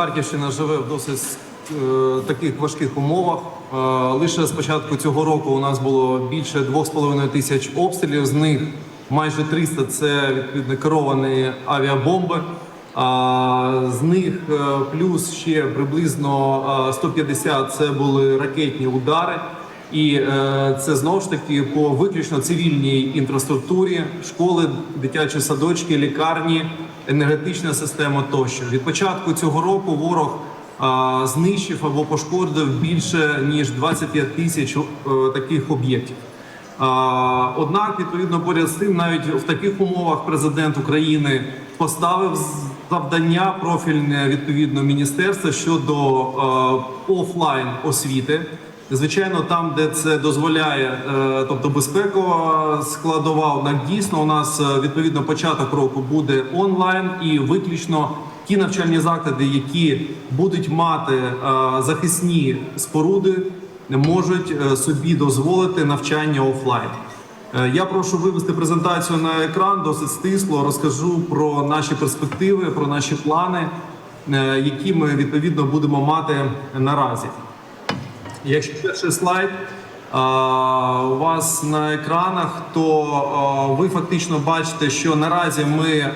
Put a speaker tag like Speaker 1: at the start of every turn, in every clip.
Speaker 1: Харківщина живе в досить е, таких важких умовах. Е, Лише з початку цього року у нас було більше 2,5 тисяч обстрілів. З них майже 300 – це відповідно керовані авіабомби. А з них е, плюс ще приблизно е, 150 – це були ракетні удари. І е, це знову ж таки по виключно цивільній інфраструктурі, школи, дитячі садочки, лікарні, енергетична система тощо. Від початку цього року ворог знищив або пошкодив більше ніж 25 тисяч е, таких об'єктів. Однак, відповідно, поряд з тим, навіть в таких умовах президент України поставив завдання профільне відповідно міністерства щодо е, офлайн освіти. Звичайно, там, де це дозволяє, е, тобто безпекова складова, однак дійсно у нас е, відповідно початок року буде онлайн і виключно ті навчальні заклади, які будуть мати е, захисні споруди, можуть е, собі дозволити навчання офлайн. Е, Я прошу вивести презентацію на екран досить стисло. Розкажу про наші перспективи, про наші плани, е, які ми відповідно будемо мати наразі. Якщо перший слайд у вас на екранах, то ви фактично бачите, що наразі ми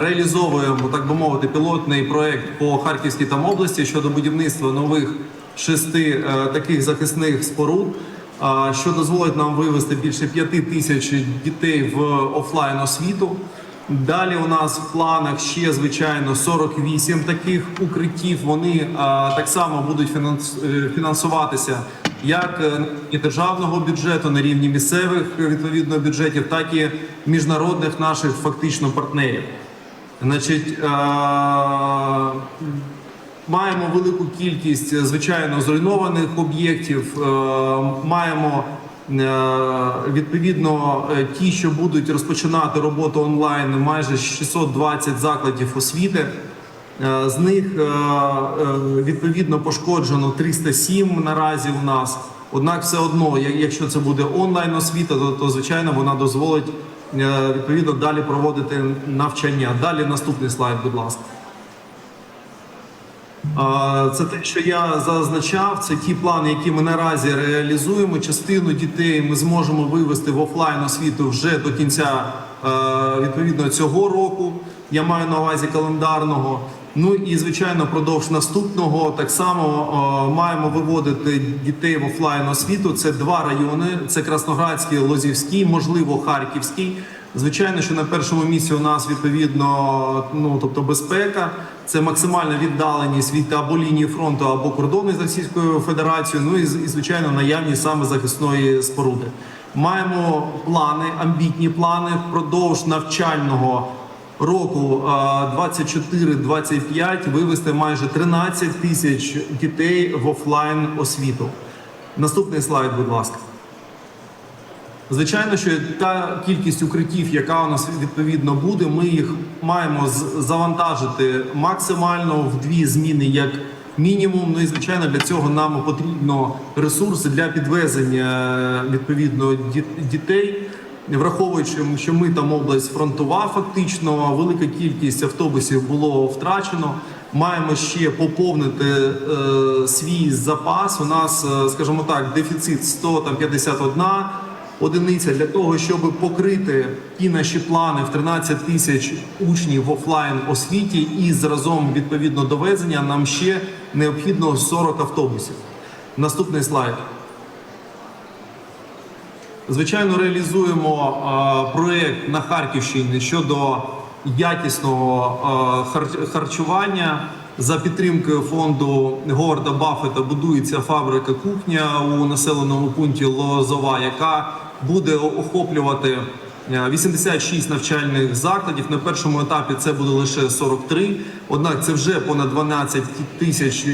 Speaker 1: реалізовуємо, так би мовити, пілотний проект по Харківській там області щодо будівництва нових шести таких захисних споруд. Що дозволить нам вивести більше п'яти тисяч дітей в офлайн освіту. Далі у нас в планах ще звичайно 48 таких укриттів. Вони а, так само будуть е, фінансуватися як е, і державного бюджету на рівні місцевих е, відповідно бюджетів, так і міжнародних наших фактично партнерів. Значить, а, маємо велику кількість звичайно зруйнованих об'єктів. Маємо Відповідно, е, ті, що будуть розпочинати роботу онлайн, майже 620 закладів освіти. Е, З них е, е, відповідно пошкоджено 307 наразі у нас. Однак, все одно, якщо це буде онлайн освіта, то, то звичайно вона дозволить е, відповідно далі проводити навчання. Далі наступний слайд, будь ласка. Це те, що я зазначав. Це ті плани, які ми наразі реалізуємо. Частину дітей ми зможемо вивести в офлайн освіту вже до кінця е, відповідно цього року. Я маю на увазі календарного. Ну і звичайно, продовж наступного так само е, маємо виводити дітей в офлайн освіту. Це два райони: це Красноградський, Лозівський, можливо, Харківський. Звичайно, що на першому місці у нас відповідно, ну тобто безпека, це максимальна віддаленість від або лінії фронту, або кордону з Російською Федерацією. Ну і, і звичайно, наявність саме захисної споруди. Маємо плани, амбітні плани впродовж навчального року а, 24-25 вивести майже 13 тисяч дітей в офлайн освіту. Наступний слайд, будь ласка. Звичайно, що та кількість укриттів, яка у нас відповідно буде, ми їх маємо завантажити максимально в дві зміни як мінімум. Ну і звичайно, для цього нам потрібно ресурси для підвезення е, відповідно дітей. Враховуючи, що ми там область фронтова, фактично велика кількість автобусів було втрачено. Маємо ще поповнити е, свій запас. У нас, е, скажімо так, дефіцит 151 одиниця для того, щоб покрити ті наші плани в 13 тисяч учнів в офлайн освіті і зразом відповідно довезення нам ще необхідно 40 автобусів. Наступний слайд. Звичайно, реалізуємо е, проєкт на Харківщині щодо якісного е, хар- харчування. За підтримкою фонду Говарда Баффета будується фабрика кухня у населеному пункті Лозова, яка буде охоплювати е, 86 навчальних закладів. На першому етапі це буде лише 43. Однак це вже понад 12 тисяч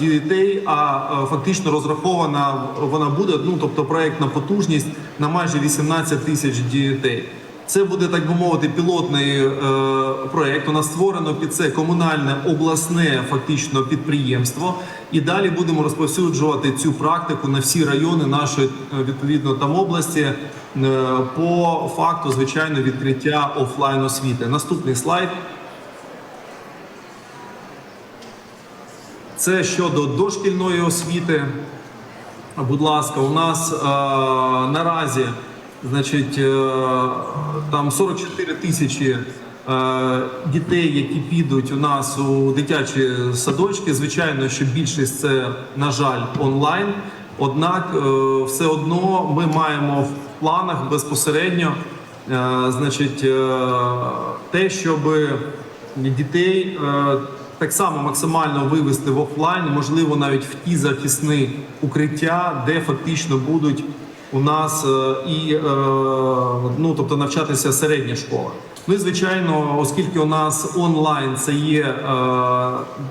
Speaker 1: дітей. А е, фактично розрахована вона буде. Ну тобто проектна потужність на майже 18 тисяч дітей. Це буде так би мовити пілотний е, проект. У нас створено під це комунальне обласне фактично підприємство, і далі будемо розповсюджувати цю практику на всі райони нашої е, відповідно там області е, по факту звичайно відкриття офлайн освіти. Наступний слайд. Це щодо дошкільної освіти. Будь ласка, у нас е, наразі значить, е, там 44 тисячі дітей, які підуть у нас у дитячі садочки. Звичайно, що більшість це, на жаль, онлайн. Однак, е, все одно ми маємо в планах безпосередньо е, значить, е, те, щоб дітей е, так само максимально вивести в офлайн, можливо, навіть в ті захисні укриття, де фактично будуть у нас е, і е, ну, тобто навчатися середня школа. Ну і звичайно, оскільки у нас онлайн це є е,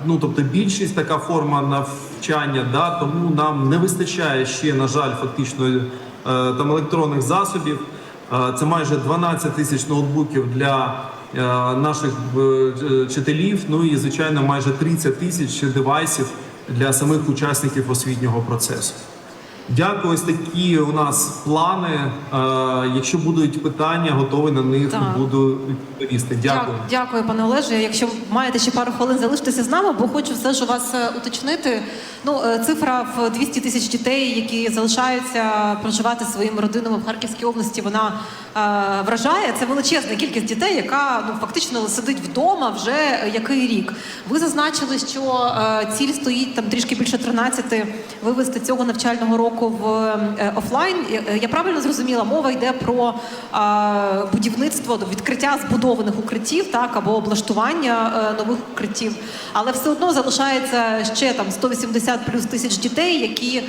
Speaker 1: ну тобто більшість така форма навчання, да, тому нам не вистачає ще, на жаль, фактично там електронних засобів. Це майже 12 тисяч ноутбуків для наших вчителів. Ну і звичайно, майже 30 тисяч девайсів для самих учасників освітнього процесу. Дякую, ось такі у нас плани. Е, Якщо будуть питання, готовий на них
Speaker 2: Так.
Speaker 1: буду відповісти. Дякую.
Speaker 2: Дя- Дякую, пане Олеже. Якщо маєте ще пару хвилин, залиштеся з нами, бо хочу все ж у вас е, уточнити. Ну, е, цифра в 200 тисяч дітей, які залишаються проживати своїми родинами в Харківській області, вона е, вражає. Це величезна кількість дітей, яка ну фактично сидить вдома вже який рік. Ви зазначили, що е, ціль стоїть там трішки більше 13 вивести цього навчального року в е, офлайн. Е, Я правильно зрозуміла, мова йде про е, будівництво відкриття збудованих укриттів, так або облаштування нових укриттів, але все одно залишається ще там 180 плюс тисяч дітей, які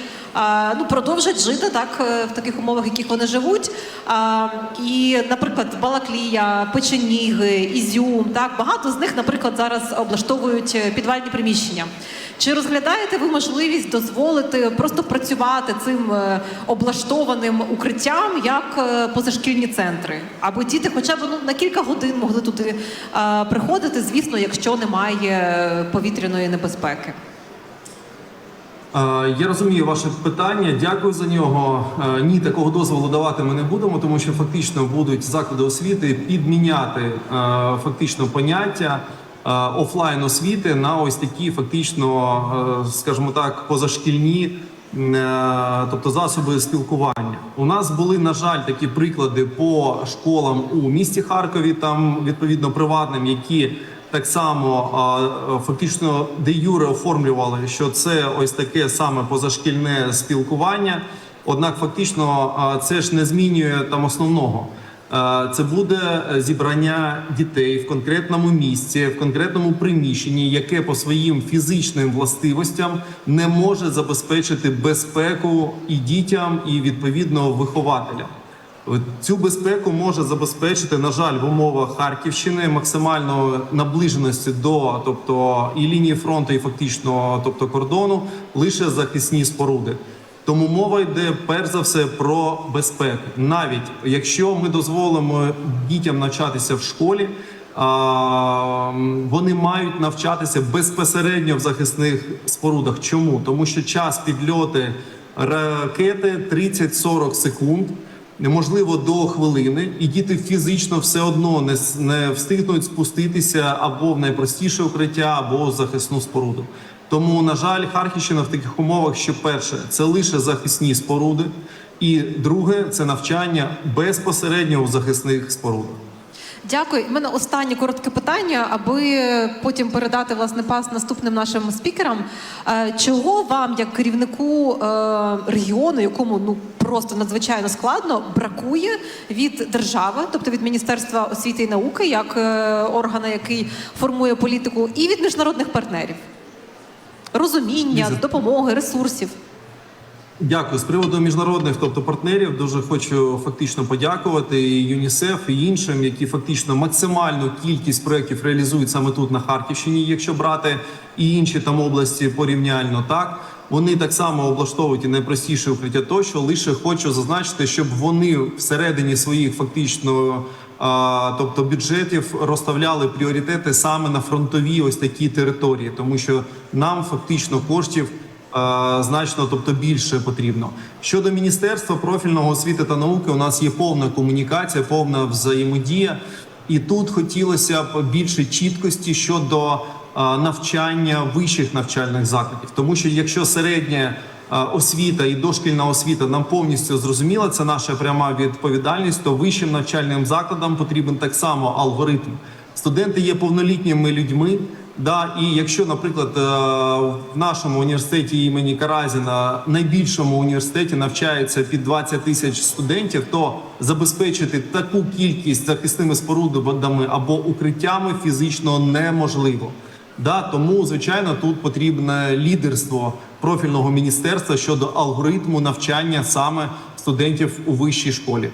Speaker 2: ну продовжать жити так в таких умовах, в яких вони живуть. І, наприклад, Балаклія, Печеніги, Ізюм, так багато з них, наприклад, зараз облаштовують підвальні приміщення. Чи розглядаєте ви можливість дозволити просто працювати цим е, облаштованим укриттям як е, позашкільні центри, аби діти хоча б ну, на кілька годин могли туди е, приходити, звісно, якщо немає повітряної небезпеки?
Speaker 1: Я розумію ваше питання. Дякую за нього. Ні, такого дозволу давати ми не будемо, тому що фактично будуть заклади освіти підміняти фактично поняття офлайн освіти на ось такі фактично, е, скажімо так, позашкільні. е, Тобто засоби спілкування. У нас були, на жаль, такі приклади по школам у місті Харкові, там відповідно приватним, які так само фактично де юре оформлювали, що це ось таке саме позашкільне спілкування. Однак, фактично, це ж не змінює там основного. Е, Це буде зібрання дітей в конкретному місці, в конкретному приміщенні, яке по своїм фізичним властивостям не може забезпечити безпеку і дітям, і відповідно вихователям. Цю безпеку може забезпечити, на жаль, в умовах Харківщини максимально наближеності до, тобто і лінії фронту, і фактично, тобто кордону, лише захисні споруди. Тому мова йде перш за все про безпеку. Навіть якщо ми дозволимо дітям навчатися в школі, вони мають навчатися безпосередньо в захисних спорудах. Чому? Тому що час підльоти ракети 30-40 секунд. Неможливо до хвилини, і діти фізично все одно не, не встигнуть спуститися або в найпростіше укриття, або в захисну споруду. Тому, на жаль, Харківщина в таких умовах, що перше, це лише захисні споруди, і друге це навчання безпосередньо в захисних спорудах.
Speaker 2: Дякую. У мене останнє коротке питання, аби потім передати власне пас наступним нашим спікерам. Е, Чого вам, як керівнику е, регіону, якому ну просто надзвичайно складно, бракує від держави, тобто від Міністерства освіти і науки, як е, органа, який формує політику, і від міжнародних партнерів? Розуміння, допомоги, ресурсів.
Speaker 1: Дякую з приводу міжнародних, тобто партнерів. Дуже хочу фактично подякувати і ЮНІСЕФ і іншим, які фактично максимальну кількість проєктів реалізують саме тут на Харківщині, якщо брати і інші там області порівняльно так. Вони так само облаштовують і найпростіше укриття тощо. Лише хочу зазначити, щоб вони всередині своїх фактично, тобто бюджетів, розставляли пріоритети саме на фронтові ось такі території, тому що нам фактично коштів значно, тобто більше потрібно. Щодо міністерства профільного освіти та науки, у нас є повна комунікація, повна взаємодія. І тут хотілося б більше чіткості щодо навчання вищих навчальних закладів, тому що якщо середня а, освіта і дошкільна освіта нам повністю зрозуміла, це наша пряма відповідальність, то вищим навчальним закладам потрібен так само алгоритм. Студенти є повнолітніми людьми. Да, і якщо, наприклад, е, в нашому університеті імені Каразіна, найбільшому університеті навчається під 20 тисяч студентів, то забезпечити таку кількість захисними спорудами або укриттями фізично неможливо. Да, тому, звичайно, тут потрібне лідерство профільного міністерства щодо алгоритму навчання саме студентів у вищій школі.